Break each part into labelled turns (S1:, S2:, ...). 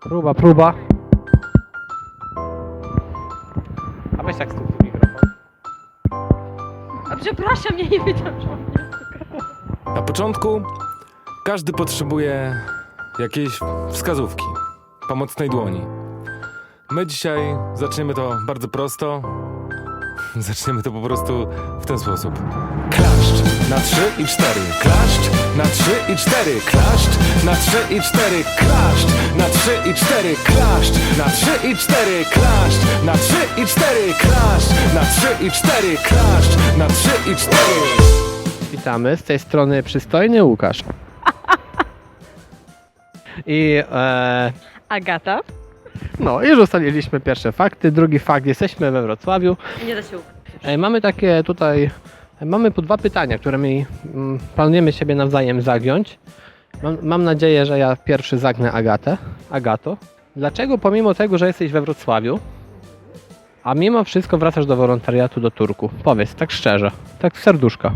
S1: Próba, próba. A weź tak z tyłu mikrofon.
S2: A przepraszam, ja nie wiedziałam, że mam
S3: Na początku każdy potrzebuje jakiejś wskazówki, pomocnej dłoni. My dzisiaj zaczniemy to bardzo prosto. Zaczniemy to po prostu w ten sposób na trzy i cztery Klaszcz. Na trzy i cztery Klaszcz. Na trzy i cztery Klaszcz. Na trzy i cztery Klaszcz. Na trzy i cztery Klaszcz. Na trzy i cztery Klaszcz. Na trzy i cztery Klaszcz. Na trzy i cztery.
S1: Witamy, z tej strony przystojny Łukasz. I e,
S2: Agata?
S1: no, już ustaliliśmy pierwsze fakty. Drugi fakt, jesteśmy we Wrocławiu.
S2: Nie da się ukryć.
S1: E, Mamy takie tutaj mamy po dwa pytania, które my mm, planujemy siebie nawzajem zagiąć. Mam, mam nadzieję, że ja pierwszy zagnę Agatę. Agato, dlaczego pomimo tego, że jesteś we Wrocławiu, a mimo wszystko wracasz do wolontariatu do Turku? Powiedz, tak szczerze, tak z serduszka.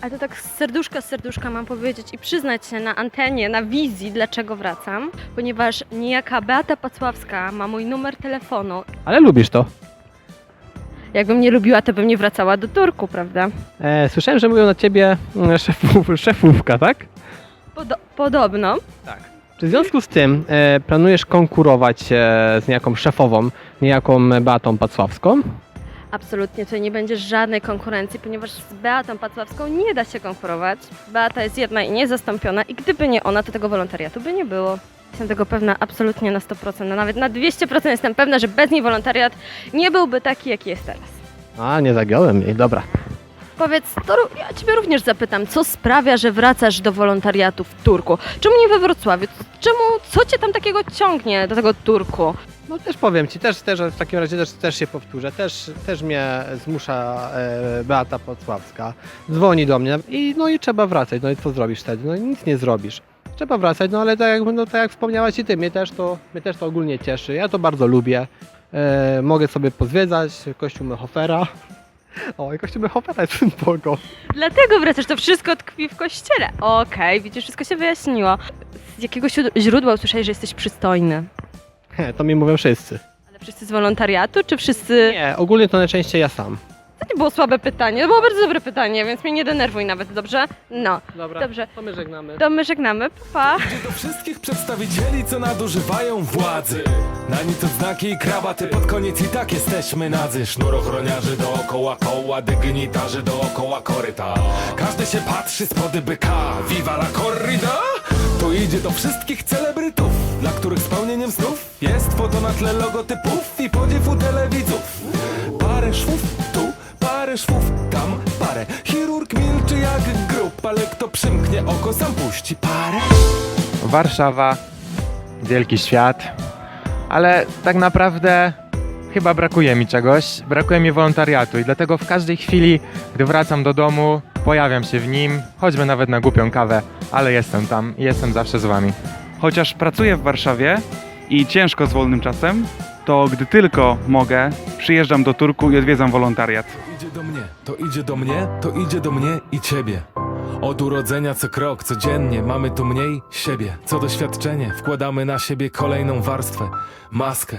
S2: Ale to tak z serduszka, z serduszka mam powiedzieć i przyznać się na antenie, na wizji, dlaczego wracam. Ponieważ niejaka Beata Pacławska ma mój numer telefonu.
S1: Ale lubisz to.
S2: Jakbym nie lubiła, to bym nie wracała do Turku, prawda?
S1: E, słyszałem, że mówią na ciebie mm, szefów, szefówka, tak?
S2: Podo- podobno.
S1: Czy w związku z tym e, planujesz konkurować e, z niejaką szefową, niejaką Beatą Pacławską?
S2: Absolutnie tutaj nie będzie żadnej konkurencji, ponieważ z Beatą Pacławską nie da się konkurować. Beata jest jedna i niezastąpiona i gdyby nie ona, to tego wolontariatu by nie było. Jestem tego pewna absolutnie na 100%, no nawet na 200% jestem pewna, że bez niej wolontariat nie byłby taki, jaki jest teraz.
S1: A, nie zagiąłem jej, dobra.
S2: Powiedz, to ró- ja Ciebie również zapytam, co sprawia, że wracasz do wolontariatu w Turku? Czemu nie we Wrocławiu? Czemu, co Cię tam takiego ciągnie do tego Turku?
S1: No też powiem Ci, też, też w takim razie też, też się powtórzę, też, też mnie zmusza e, Beata Pocławska, dzwoni do mnie i no i trzeba wracać, no i co zrobisz wtedy? No i nic nie zrobisz. Trzeba wracać, no ale tak jak, no, tak jak wspomniałaś i Ty, mnie też, to, mnie też to ogólnie cieszy, ja to bardzo lubię. E, mogę sobie pozwiedzać kościół Mechofera. O, i kościół Mechofera jest spoko.
S2: Dlatego wracasz, to wszystko tkwi w kościele. Okej, widzisz, wszystko się wyjaśniło. Z jakiego źródła usłyszałeś, że jesteś przystojny?
S1: He, to mi mówią wszyscy.
S2: Ale wszyscy z wolontariatu, czy wszyscy...
S1: Nie, ogólnie to najczęściej ja sam.
S2: To nie było słabe pytanie, to było bardzo dobre pytanie, więc mnie nie denerwuj nawet, dobrze? No,
S1: Dobra,
S2: Dobrze.
S1: to my żegnamy.
S2: to my żegnamy, pa!
S3: Idzie do wszystkich przedstawicieli, co nadużywają władzy Na nic odznaki i krawaty, pod koniec i tak jesteśmy nadzy Sznurochroniarzy dookoła koła, dygnitarzy dookoła koryta Każdy się patrzy spody byka, viva la corrida To idzie do wszystkich celebrytów, dla których spełnieniem snów Jest foto na tle logotypów oko, sam puści parę
S4: Warszawa, wielki świat, ale tak naprawdę chyba brakuje mi czegoś, brakuje mi wolontariatu i dlatego w każdej chwili, gdy wracam do domu, pojawiam się w nim, choćby nawet na głupią kawę, ale jestem tam i jestem zawsze z wami.
S5: Chociaż pracuję w Warszawie i ciężko z wolnym czasem, to gdy tylko mogę, przyjeżdżam do Turku i odwiedzam wolontariat.
S3: idzie do mnie, to idzie do mnie, to idzie do mnie i ciebie. Od urodzenia co krok, codziennie mamy tu mniej siebie. Co doświadczenie, wkładamy na siebie kolejną warstwę. Maskę,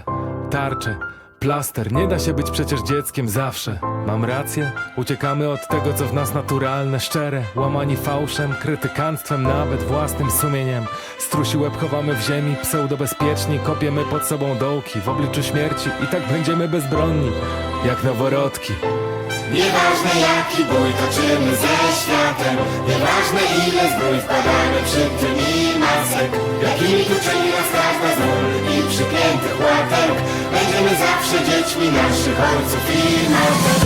S3: tarczę, plaster. Nie da się być przecież dzieckiem zawsze. Mam rację? Uciekamy od tego, co w nas naturalne, szczere. Łamani fałszem, krytykanstwem, nawet własnym sumieniem. Strusi łeb chowamy w ziemi, pseudobezpieczni. Kopiemy pod sobą dołki w obliczu śmierci. I tak będziemy bezbronni, jak noworodki.
S6: Nieważne jaki bój toczymy ze światem. Nieważne ile zbrój wkładamy przy tym i masek. Jakimi tu czyni nas każda z i przypiętych łatek. Będziemy zawsze dziećmi naszych ojców i matek.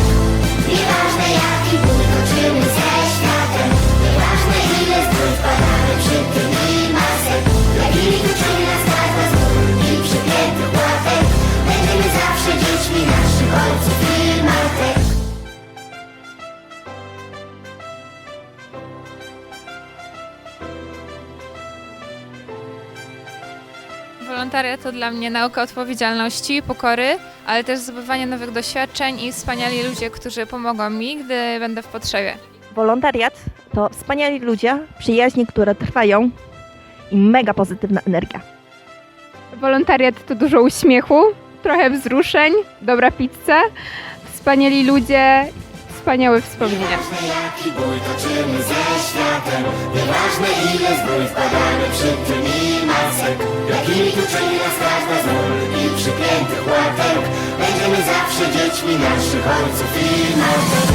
S6: Nieważne jaki bój toczymy ze światem. Nieważne ile zbrój wkładamy przy tym i masek. Jakimi tu czyni nas każda z i przypiętych łatek. Będziemy zawsze dziećmi naszych ojców i matek
S7: Wolontariat to dla mnie nauka odpowiedzialności, pokory, ale też zdobywanie nowych doświadczeń i wspaniali ludzie, którzy pomogą mi, gdy będę w potrzebie.
S8: Wolontariat to wspaniali ludzie, przyjaźnie, które trwają i mega pozytywna energia.
S9: Wolontariat to dużo uśmiechu, trochę wzruszeń, dobra pizza, wspaniali ludzie, wspaniałe wspomnienia.
S6: Nieważne jaki bój toczymy ze światem Nieważne ile zbrój wkładamy przy tym Jakimi tu czyni nas każda z ról i przypiętych łatek Będziemy zawsze dziećmi naszych ojców i matek.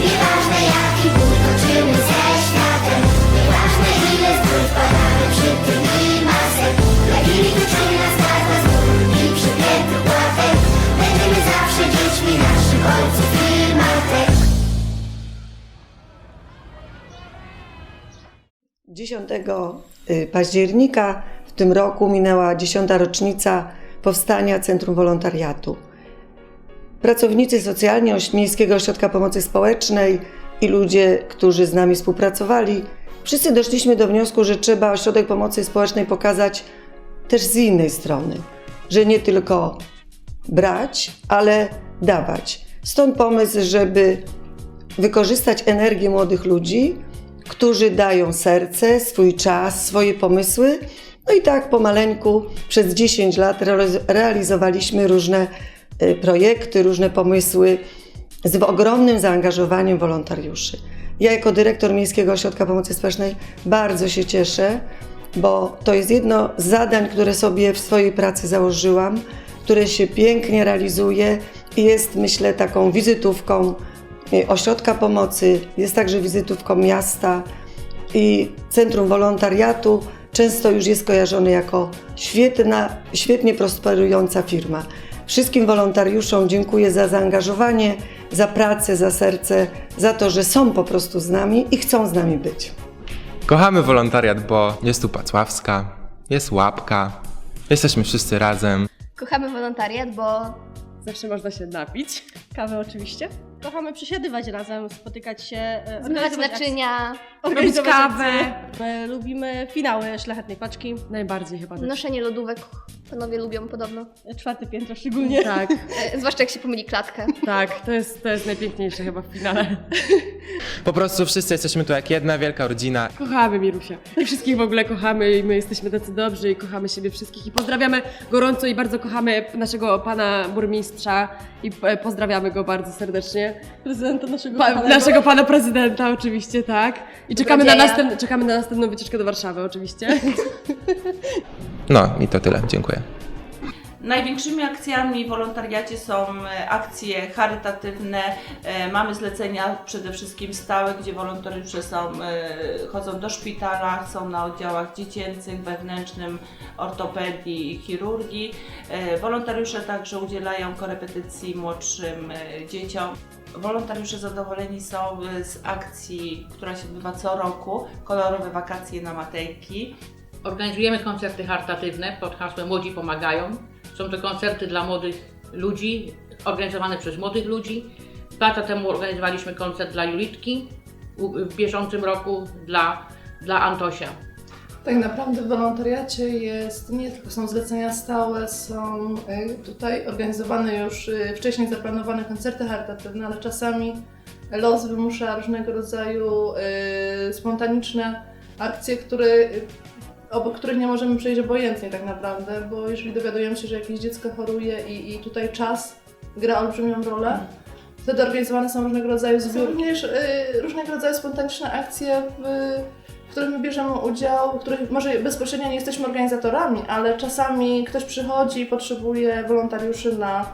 S6: Nieważne jaki bój toczymy ze światem. Nieważne ile zbrój wkładamy przy tym i masek. Jakimi tu czyni nas każda z ról i przypiętych łatek Będziemy zawsze dziećmi naszych ojców i matek.
S10: 10 y, października tym roku minęła 10. rocznica powstania Centrum Wolontariatu. Pracownicy socjalni Miejskiego Ośrodka Pomocy Społecznej i ludzie, którzy z nami współpracowali, wszyscy doszliśmy do wniosku, że trzeba Ośrodek Pomocy Społecznej pokazać też z innej strony, że nie tylko brać, ale dawać. Stąd pomysł, żeby wykorzystać energię młodych ludzi, którzy dają serce, swój czas, swoje pomysły. No i tak pomaleńku przez 10 lat realiz- realizowaliśmy różne y, projekty, różne pomysły z ogromnym zaangażowaniem wolontariuszy. Ja jako dyrektor Miejskiego Ośrodka Pomocy Społecznej bardzo się cieszę, bo to jest jedno z zadań, które sobie w swojej pracy założyłam, które się pięknie realizuje i jest myślę taką wizytówką y, ośrodka pomocy, jest także wizytówką miasta i Centrum Wolontariatu często już jest kojarzone jako świetna, świetnie prosperująca firma. Wszystkim wolontariuszom dziękuję za zaangażowanie, za pracę, za serce, za to, że są po prostu z nami i chcą z nami być.
S4: Kochamy wolontariat, bo jest tu Pacławska, jest Łapka, jesteśmy wszyscy razem.
S2: Kochamy wolontariat, bo
S11: Zawsze można się napić. Kawę oczywiście.
S8: Kochamy przesiadywać razem, spotykać się, e,
S2: zmywać naczynia,
S11: Robić kawę.
S8: My lubimy finały Szlachetnej Paczki,
S11: Najbardziej chyba też.
S2: noszenie lodówek. Panowie lubią podobno.
S8: czwarte piętro szczególnie.
S11: Tak,
S2: E, Zwłaszcza jak się pomyli klatkę.
S11: tak. To jest, to jest najpiękniejsze chyba w finale.
S4: Po prostu wszyscy jesteśmy tu jak jedna wielka rodzina.
S11: Kochamy Mirusia. I wszystkich w ogóle kochamy i my jesteśmy tacy dobrzy i kochamy siebie wszystkich i pozdrawiamy gorąco i bardzo kochamy naszego pana burmistrza i e, pozdrawiamy go bardzo serdecznie.
S8: Prezydenta naszego
S11: Pa, naszego pana prezydenta oczywiście, tak. I czekamy na,
S2: Dobrodzieja.
S11: następ, czekamy na następną wycieczkę do Warszawy oczywiście.
S4: No i to tyle, dziękuję.
S12: Największymi akcjami w wolontariacie są e, akcje charytatywne. E, Mamy zlecenia przede wszystkim stałe, gdzie wolontariusze są, e, chodzą do szpitala, są na oddziałach dziecięcych, wewnętrznym, ortopedii i chirurgii. E, Wolontariusze także udzielają korepetycji młodszym e, dzieciom. Wolontariusze zadowoleni są e, z akcji, która się odbywa co roku, kolorowe wakacje na Matejki.
S13: Organizujemy koncerty charytatywne pod hasłem Młodzi Pomagają. Są to koncerty dla młodych ludzi, organizowane przez młodych ludzi. Dwa lata temu organizowaliśmy koncert dla Julitki, w bieżącym roku dla, dla Antosia.
S9: Tak naprawdę w wolontariacie jest nie tylko są zlecenia stałe, są y, tutaj organizowane już y, wcześniej zaplanowane koncerty charytatywne, ale czasami los wymusza różnego rodzaju y, spontaniczne akcje, które, obok których nie możemy przejść obojętnie tak naprawdę, bo jeżeli dowiadujemy się, że jakieś dziecko choruje i, i tutaj czas gra olbrzymią rolę, wtedy organizowane są różnego rodzaju zbiórki. Również y, różnego rodzaju spontaniczne akcje w których my bierzemy udział, których może bezpośrednio nie jesteśmy organizatorami, ale czasami ktoś przychodzi i potrzebuje wolontariuszy na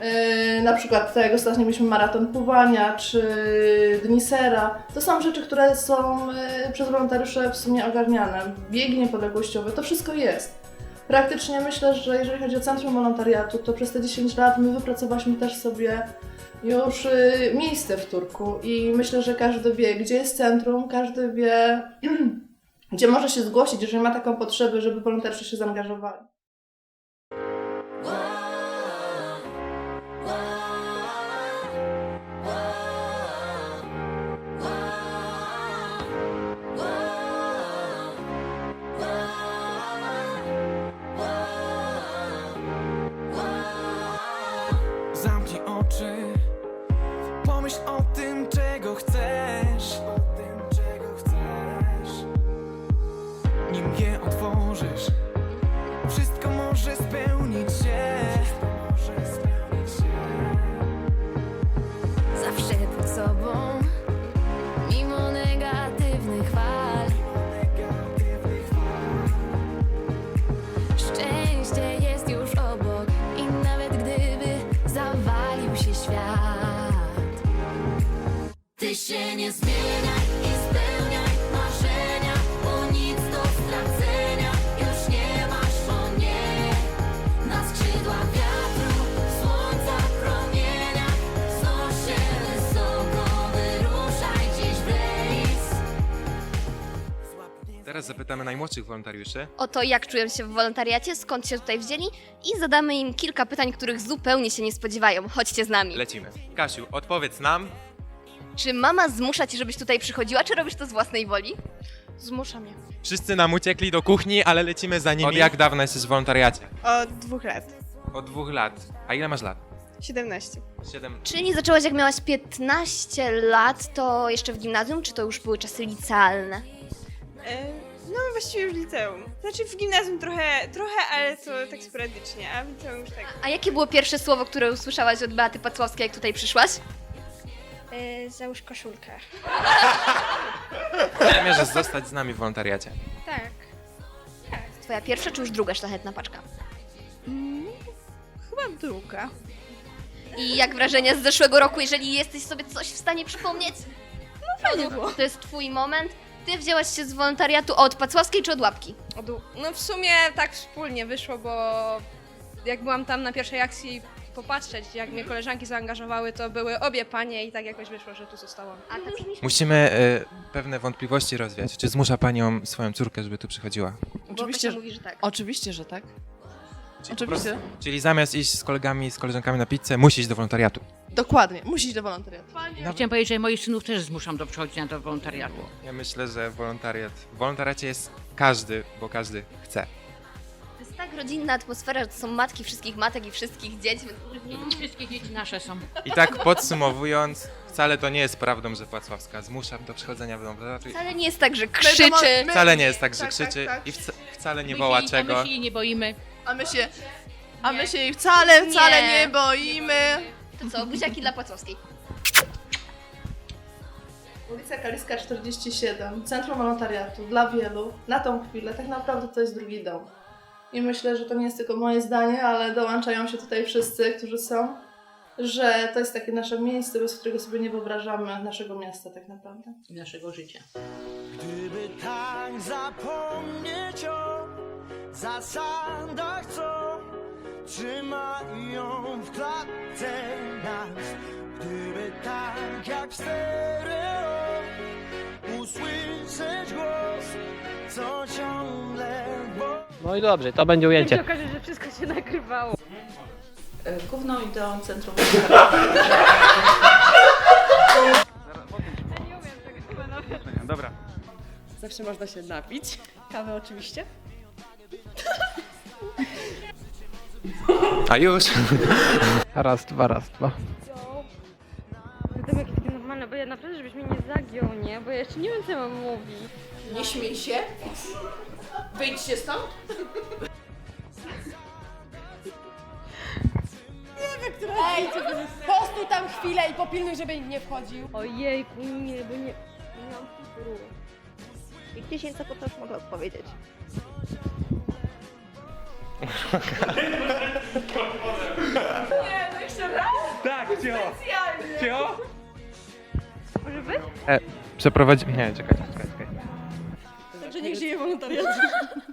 S9: yy, na przykład tak jak ostatnio mieliśmy maraton pływania czy dni sera. To są rzeczy, które są yy, przez wolontariusze w sumie ogarniane. Biegi niepodległościowe, to wszystko jest. Praktycznie myślę, że jeżeli chodzi o Centrum Wolontariatu, to przez te 10 lat my wypracowaliśmy też sobie już y, miejsce w Turku i myślę, że każdy wie, gdzie jest centrum, każdy wie, gdzie może się zgłosić, jeżeli ma taką potrzebę, żeby wolontariusze się zaangażowali.
S6: Nigdy się nie zmieniaj i spełniaj marzenia Bo nic do stracenia już nie masz o nie Na skrzydła wiatru, słońca promieniach Wznoś się wysoko, wyruszaj dziś w rejs
S4: Teraz zapytamy najmłodszych wolontariuszy.
S14: o to, jak czują się w wolontariacie, skąd się tutaj wzięli i zadamy im kilka pytań, których zupełnie się nie spodziewają. Chodźcie z nami.
S4: Lecimy. Kasiu, odpowiedz nam.
S14: Czy mama zmusza cię, żebyś tutaj przychodziła, czy robisz to z własnej woli?
S15: Zmusza mnie.
S4: Wszyscy nam uciekli do kuchni, ale lecimy za nimi. Od jak dawna jesteś w wolontariacie?
S15: Od dwóch lat.
S4: Od dwóch lat. A ile masz lat?
S15: 17.
S4: Siedem.
S14: Czyli zaczęłaś jak miałaś 15 lat, to jeszcze w gimnazjum, czy to już były czasy licealne?
S15: E, no właściwie już liceum. Znaczy w gimnazjum trochę, trochę, ale to tak sporadycznie, a w liceum już tak.
S14: A jakie było pierwsze słowo, które usłyszałaś od Beaty Pacławskiej, jak tutaj przyszłaś?
S15: E, załóż koszulkę.
S4: Zamierzasz zostać z nami w wolontariacie.
S15: Tak.
S14: Twoja pierwsza, czy już druga szlachetna paczka?
S15: Mm, chyba druga.
S14: I jak wrażenia z zeszłego roku, jeżeli jesteś sobie coś w stanie przypomnieć?
S15: No fajnie było.
S14: To jest twój moment. Ty wzięłaś się z wolontariatu od Pacławskiej czy od Łapki?
S15: No w sumie tak wspólnie wyszło, bo jak byłam tam na pierwszej akcji popatrzeć, jak mnie koleżanki zaangażowały, to były obie panie i tak jakoś wyszło, że tu zostałam.
S14: A ty
S4: Musimy e, pewne wątpliwości rozwiać. Czy zmusza panią swoją córkę, żeby tu przychodziła?
S14: Oczywiście, mówi, że tak.
S9: Oczywiście, że tak.
S4: Prostu- Czyli zamiast iść z kolegami, z koleżankami na pizzę, musi iść do wolontariatu.
S9: Dokładnie, musisz do wolontariatu.
S13: Chciałem powiedzieć, że moich synów też zmuszam do przechodzenia do wolontariatu.
S4: Ja myślę, że wolontariat. W wolontariacie jest każdy, bo każdy chce.
S14: Tak rodzinna atmosfera, że to są matki wszystkich matek i wszystkich dzieci.
S13: Wszystkie dzieci nasze są.
S4: I tak podsumowując, wcale to nie jest prawdą, że Płacławska zmusza do przychodzenia w wolontariatu.
S14: Wcale nie jest tak, że krzyczy.
S4: Wcale nie jest tak, że
S9: Tak, tak,
S4: krzyczy
S9: tak.
S4: i wca, wcale nie woła czego.
S13: My się jej nie boimy.
S9: A my się, a my się jej wcale, wcale
S14: Nie.
S9: nie boimy.
S14: To co, buziaki dla Płacławskiej.
S9: Ulica Kaliska 47, Centrum Wolontariatu dla wielu. Na tą chwilę tak naprawdę to jest drugi dom. I myślę, że to nie jest tylko moje zdanie, ale dołączają się tutaj wszyscy, którzy są, że to jest takie nasze miejsce, bez którego sobie nie wyobrażamy naszego miasta tak naprawdę.
S13: I naszego życia.
S6: Gdyby tak zapomnieć o zasadach, co trzymają w klatce nas Gdyby tak jak w stereo usłyszeć głos,
S1: No i dobrze, to będzie ujęcie.
S2: okaże, że wszystko się nagrywało.
S12: E, Główną ideą Centrum
S5: Dobra.
S11: Zawsze można się napić. Kawę oczywiście.
S4: A już!
S1: Raz, dwa, raz, dwa.
S2: To jakieś takie normalne, bo ja naprawdę, żebyś mnie nie zagiął, nie? Bo ja jeszcze nie wiem, co mam mówić.
S9: Nie śmiej się. Wyjdźcie stąd.
S11: Ej, postój tam chwilę i popilnuj, żeby nikt nie wchodził.
S2: Ojejku, nie, bo nie... Nie mam figuru.
S14: Jak tysięcy to też mogę odpowiedzieć.
S5: Tak, cicho! Cicho!
S2: Może być?
S4: E, przeprowadzi... Nie, czekajcie, czekajcie. czekajcie.
S11: Także niech żyje wolontariat.